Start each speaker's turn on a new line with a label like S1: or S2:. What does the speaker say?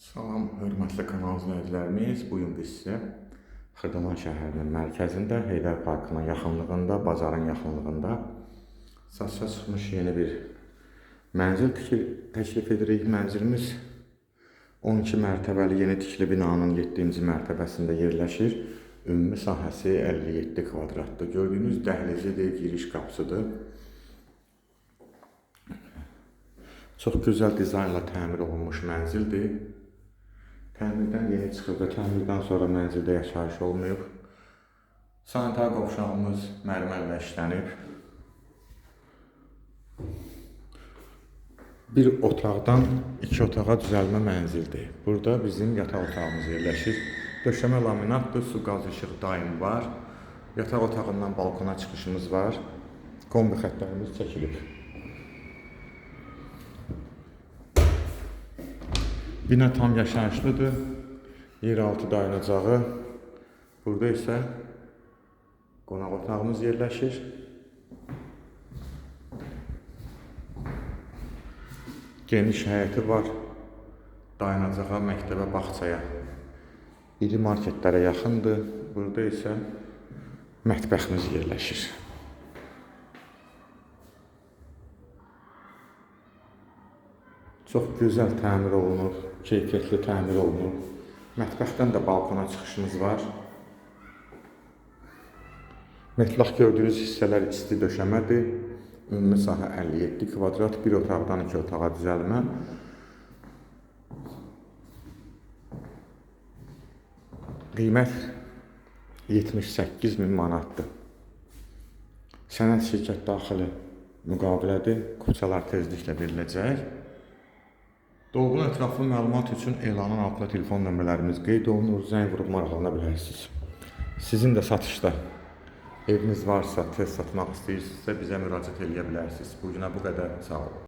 S1: Salam, hörmətli kanal izləyicilərimiz. Bu gün biz sizə Xırdalan şəhərinin mərkəzində, Heydər Parkının yaxınlığında, bazarın yaxınlığında satışa çıxmış yeni bir mənzil təklif edirik. Mənzilimiz 12 mərtəbəli yeni tikili binanın 7-ci mərtəbəsində yerləşir. Ümumi sahəsi 57 kvadratdır. Gördüyünüz dəhlizidir, giriş qapısıdır. Çox gözəl dizaynla təmir olunmuş mənzildir. Təmirdən yeni çıxıb və təmirdən sonra mənzildə yaşayış olmayıb. Sanitar qovşağımız mərmərlə işlənib. Bir otaqdan iki otağa düzəlmə mənzildir. Burada bizim yataq otağımız yerləşir. Döşəmə laminatdır, su qaz işıq daim var. Yataq otağından balkona çıxışımız var. Kombi xəttlərimiz çəkilib. Bina tam yaşayışlıdır. Yeraltı dayanacağı. Burada isə qonaq otağımız yerləşir. Geniş həyəti var. Dayanacağa, məktəbə, bağçaya. İri marketlərə yaxındır. Burada isə mətbəximiz yerləşir. Çox gözəl təmir olunub, keyfiyyətli təmir olunub. Mətbəxdən də balkona çıxışımız var. Mütləq gördüyünüz hissələr isti döşəmədir. Ümumi sahə 57 kvadrat, bir otaqdan iki otağa düzəlmə. Qiymət 78 min manatdır. Sənəd şirkət daxili müqavilədir. Kupçalar tezliklə veriləcək. Dolğun ətraflı məlumat üçün elanın altında telefon nömrələrimiz qeyd olunur. Zəng vurub maraqlana bilərsiniz. Sizin də satışda eviniz varsa, tez satmaq istəyirsinizsə bizə müraciət edə bilərsiniz. Bu günə bu qədər. Sağ olun.